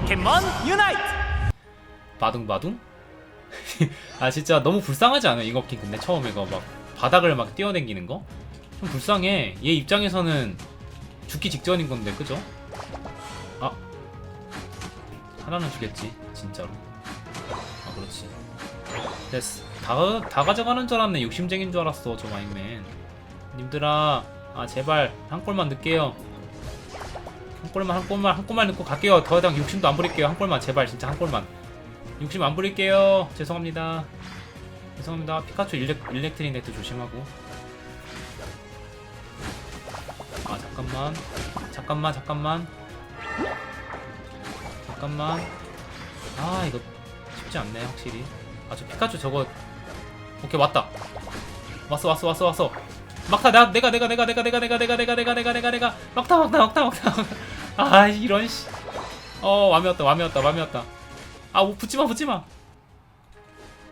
포켓몬 유나이트! 바둥바둥? 아 진짜 너무 불쌍하지 않아 잉업킹 근데 처음에 그막 바닥을 막 뛰어댕기는 거? 좀 불쌍해. 얘 입장에서는 죽기 직전인 건데 그죠? 아. 하나는 주겠지 진짜로. 아 그렇지. 됐어. 다, 다 가져가는 줄 알았네. 욕심쟁인 줄 알았어 저 마인맨. 님들아 아 제발 한 골만 넣을게요 한 골만 한 골만 한 골만 넣고 갈게요 더 이상 욕심도 안 부릴게요 한 골만 제발 진짜 한 골만 욕심 안 부릴게요. 죄송합니다. 죄송합니다. 피카츄 일렉, 일렉트리넥도 조심하고. 아 잠깐만. 잠깐만 잠깐만. 잠깐만. 아 이거 쉽지 않네 확실히. 아 저 피카츄 저거 오케이 왔다. 왔어 왔어 왔어 왔어. 막타 나 내가 내가 내가 내가 내가 내가 내가 내가 내가 내가 내가 막타 막타 막타 막타. 아 이런 씨. 어 맘이었다 맘이었다 맘이었다. 아 오, 붙지마 붙지마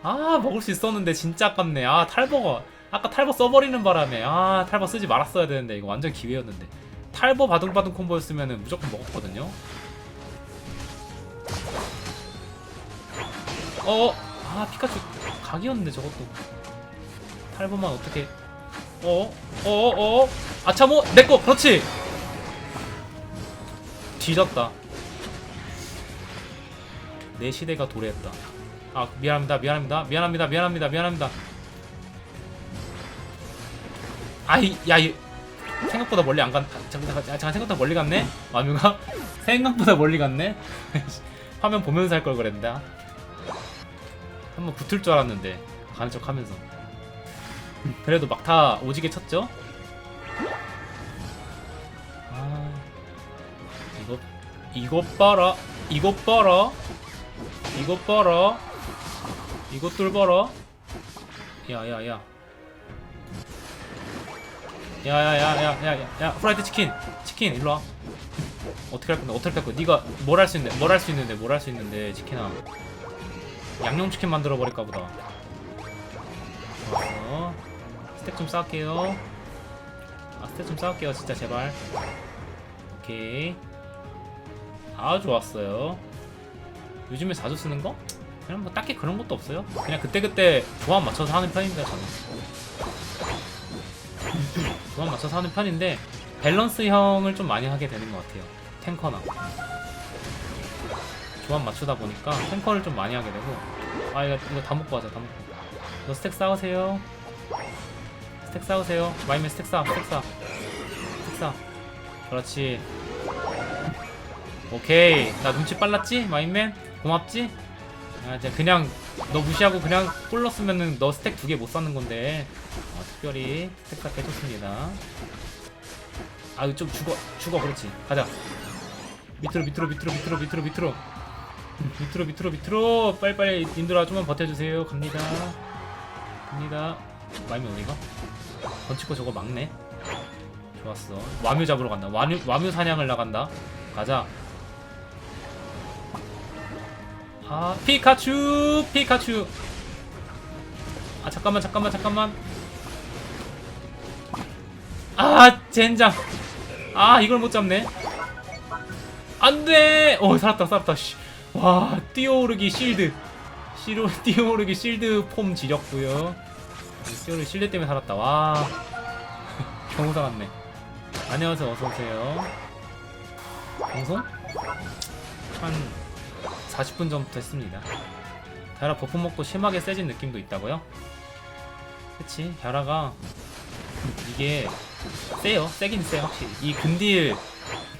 아 먹을 수 있었는데 진짜 아깝네 아 탈버가 아까 탈버 써버리는 바람에 아 탈버 쓰지 말았어야 되는데 이거 완전 기회였는데 탈버 바둥바둥 콤보였으면 무조건 먹었거든요 어? 아 피카츄 각이었는데 저것도 탈버만 어떻게 어? 어? 어? 어? 아차모 내꺼 그렇지 뒤졌다 내 시대가 도래했다. 아 미안합니다, 미안합니다, 미안합니다, 미안합니다, 미안합니다. 아이, 야, 이 생각보다 멀리 안 간. 잠깐, 잠깐, 잠깐 생각보다 멀리 갔네. 마뮤가 생각보다 멀리 갔네. 화면 보면서 할 걸 그랬다. 한번 붙을 줄 알았는데 가는 척 하면서. 그래도 막타 오지게 쳤죠. 이것 봐라, 이것 봐라. 이것 봐라 이것들 봐라 야야야. 야야야야야야 프라이드 치킨. 치킨 일로와. 어떻게 할 건데? 어떻게 할 건데? 네가 뭘 할 수 있는데? 뭘 할 수 있는데? 뭘 할 수 있는데? 치킨아. 양념치킨 만들어 버릴까 보다. 좋았어. 스택 좀 쌓을게요. 아 스택 좀 쌓을게요 진짜 제발. 오케이 아 좋았어요 요즘에 자주 쓰는 거? 그냥 뭐 딱히 그런 것도 없어요. 그냥 그때그때 조합 맞춰서 하는 편입니다, 저는. 조합 맞춰서 하는 편인데 밸런스형을 좀 많이 하게 되는 것 같아요. 탱커나. 조합 맞추다 보니까 탱커를 좀 많이 하게 되고 아 이거, 이거 다 먹고 하자 다 먹고 너 스택 쌓으세요 스택 쌓으세요 마이맨 스택 쌓 스택 쌓 스택 쌓 그렇지 오케이. 나 눈치 빨랐지? 마인맨? 고맙지? 아 이제 그냥 너 무시하고 그냥 꿀 넣었으면은 너 스택 두 개 못 쌓는 건데. 어, 특별히 스택 쌓게 해줬습니다. 아유 좀 죽어 죽어. 그렇지. 가자. 밑으로 밑으로 밑으로 밑으로 밑으로 밑으로. 밑으로 밑으로 밑으로. 빨리빨리 님들아 좀만 버텨주세요. 갑니다. 갑니다. 마이맨 어디가? 번치고 저거 막네. 좋았어. 와뮤 잡으러 간다. 와뮤, 와뮤 사냥을 나간다. 가자 아 피카츄 피카츄. 아 잠깐만 잠깐만 잠깐만. 아 젠장. 아 이걸 못 잡네. 안돼! 어 살았다 살았다 씨. 와 뛰어오르기 실드. 시로 뛰어오르기 실드 폼 지렸고요. 뛰어오르기 실드 때문에 살았다. 와. 겨우 살았네. 안녕하세요 어서오세요. 방송? 한 40분 전부터 했습니다. 갸라 버프 먹고 심하게 세진 느낌도 있다고요? 그치 갸라가 이게 세요 세긴 세 확실히 이 근딜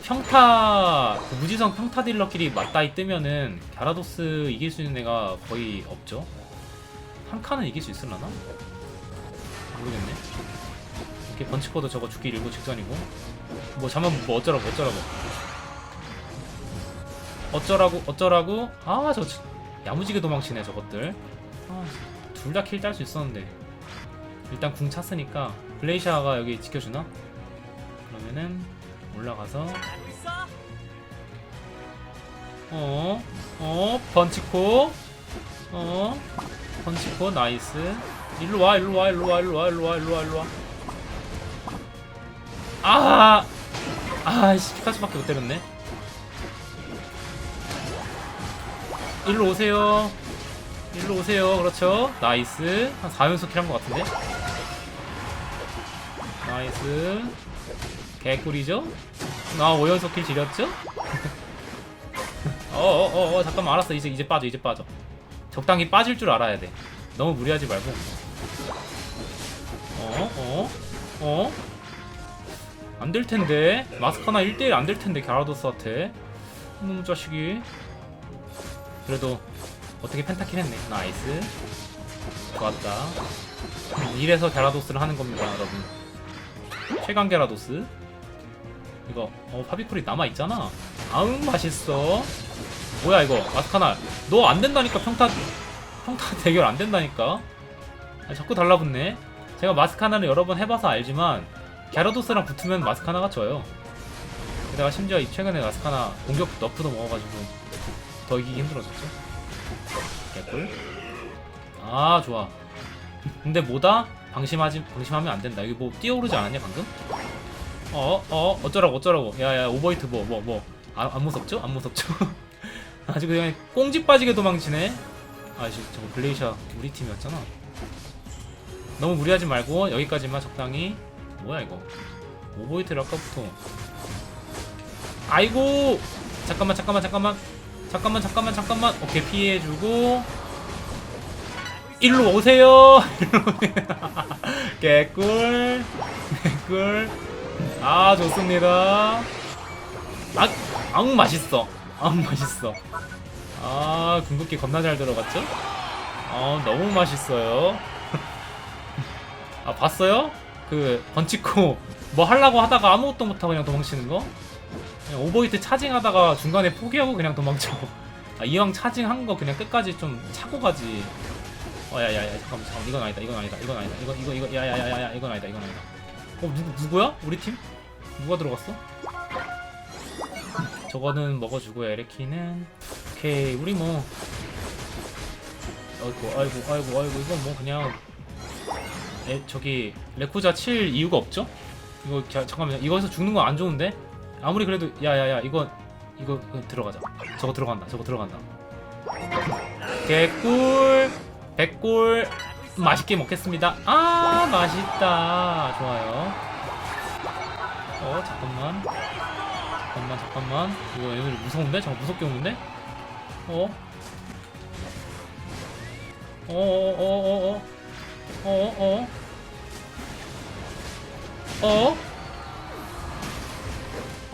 평타 그 무지성 평타 딜러끼리 맞다이 뜨면은 갸라도스 이길 수 있는 애가 거의 없죠 한 칸은 이길 수 있을라나? 모르겠네 이렇게 번치코도 저거 죽기 일보 직전이고 뭐 잠만 뭐 어쩌라고 어쩌라고 어쩌라고 어쩌라고 아 저 야무지게 도망치네 저것들 아, 둘 다 킬 딸 수 있었는데 일단 궁 찼으니까 블레이샤가 여기 지켜주나? 그러면은 올라가서 어? 어? 번치코 어? 번치코 나이스 일로 와 일로 와 일로 와 일로 와 일로 와 일로 와 일로 와 아! 아씨 피카츄밖에 못 때렸네 일로 오세요. 일로 오세요. 그렇죠. 나이스. 한 4연속 킬한 것 같은데? 나이스. 개꿀이죠? 나 5연속 킬 지렸죠? 어어 어 어, 잠깐만 알았어 이제 이제 빠져 이제 빠져 적당히 빠질 줄 알아야 돼 너무 무리하지 말고 어? 어? 어? 안될 텐데 마스카나 1대1 안 될 텐데 갸라도스한테 놈 자식이 그래도 어떻게 펜타킬 했네. 나이스. 좋았다. 이래서 갸라도스를 하는 겁니다 여러분. 최강 갸라도스. 이거 어 파비콜이 남아있잖아. 아응 맛있어. 뭐야 이거. 마스카나 너 안 된다니까 평타 평타 대결 안 된다니까. 아, 자꾸 달라붙네. 제가 마스카나를 여러 번 해봐서 알지만 갸라도스랑 붙으면 마스카나가 져요. 게다가 심지어 이 최근에 마스카나 공격 너프도 먹어가지고 더 이기기 힘들어졌죠 개꿀 아 좋아 근데 뭐다? 방심하지 방심하면 안 된다 여기 뭐 뛰어오르지 않았냐 방금? 어, 어, 어쩌라고, 어쩌라고. 야, 야, 오버히트 뭐, 뭐, 뭐. 안, 안 무섭죠? 안 무섭죠? 아주 그냥 꽁지 빠지게 도망치네? 아, 씨, 저거 블레이샤 우리 팀이었잖아. 너무 무리하지 말고, 여기까지만 적당히. 뭐야, 이거. 오버히트를 아까부터. 아이고! 잠깐만, 잠깐만, 잠깐만. 잠깐만, 잠깐만, 잠깐만. 오케이, 피해주고. 일로 오세요! 개꿀. 개꿀. 아 좋습니다. 아, 앙 맛있어. 앙 맛있어. 아 궁극기 겁나 잘 들어갔죠? 아 너무 맛있어요. 아 봤어요? 그 번치코 뭐 하려고 하다가 아무것도 못하고 그냥 도망치는 거? 오버히트 차징하다가 중간에 포기하고 그냥 도망쳐. 아 이왕 차징한 거 그냥 끝까지 좀 차고 가지. 어 야야야 잠깐만 잠깐만 이건 아니다 이건 아니다 이건 아니다 이거 이거 이거 야야야야야 이건 아니다 이건 아니다. 어 누구 누구야? 우리 팀? 누가 들어갔어? 저거는 먹어주고 에레키는 오케이 우리 뭐 아이고 아이고 아이고 아이고 이건 뭐 그냥 에 저기 레쿠자 칠 이유가 없죠? 이거 자, 잠깐만 이거에서 죽는 건 안 좋은데 아무리 그래도 야야야 이거 이거, 들어가자. 저거 들어간다 저거 들어간다. 개꿀 백골 맛있게 먹겠습니다. 아 맛있다. 좋아요. 어 잠깐만. 잠깐만 잠깐만. 이거 얘들 무서운데? 잠깐 무섭게 오는데? 어? 어어어어어? 어어어? 어? 어 야야야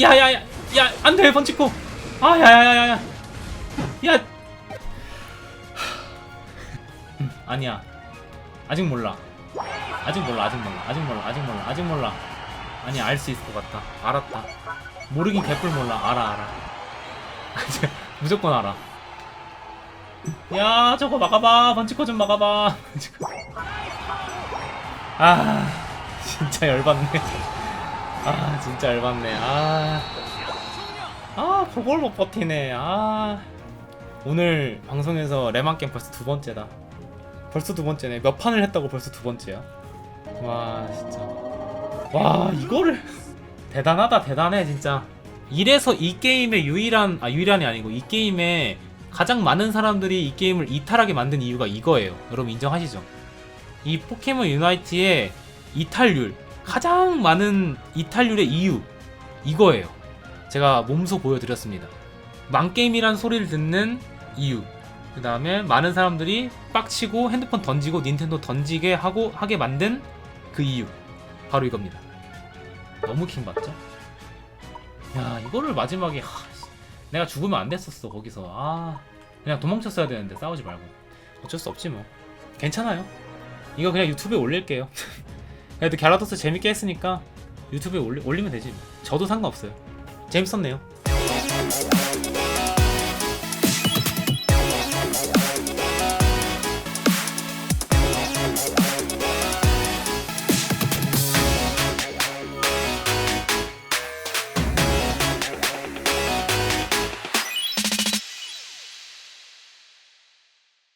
야야야 야 안돼 번치코. 아 야야야야야. 야 음, 아니야. 아직 몰라. 아직 몰라 아직 몰라 아직 몰라 아직 몰라 아직 몰라. 아니 알 수 있을 것 같다. 알았다. 모르긴 개뿔 몰라. 알아 알아. 무조건 알아. 야 저거 막아봐. 번치코 좀 막아봐. 아 진짜 열받네 아 진짜 열받네. 아, 아 그걸 못 버티네. 아. 오늘 방송에서 게임 벌써 두 번째다. 벌써 두 번째네. 몇 판을 했다고 벌써 두 번째야? 와 진짜. 와 이거를. 대단하다 대단해 진짜. 이래서 이 게임의 유일한 아 유일한이 아니고 이 게임에 가장 많은 사람들이 이 게임을 이탈하게 만든 이유가 이거예요. 여러분 인정하시죠? 이 포켓몬 유나이트의 이탈률 가장 많은 이탈률의 이유 이거예요. 제가 몸소 보여드렸습니다. 망게임이란 소리를 듣는 이유. 그 다음에 많은 사람들이 빡치고 핸드폰 던지고 닌텐도 던지게 하고 하게 만든 그 이유. 바로 이겁니다. 너무 킹 받죠? 야 이거를 마지막에 하, 씨, 내가 죽으면 안 됐었어 거기서 아 그냥 도망쳤어야 되는데 싸우지 말고 어쩔 수 없지 뭐 괜찮아요 이거 그냥 유튜브에 올릴게요 그래도 갤라도스 재밌게 했으니까 유튜브에 올리, 올리면 되지 뭐. 저도 상관없어요 재밌었네요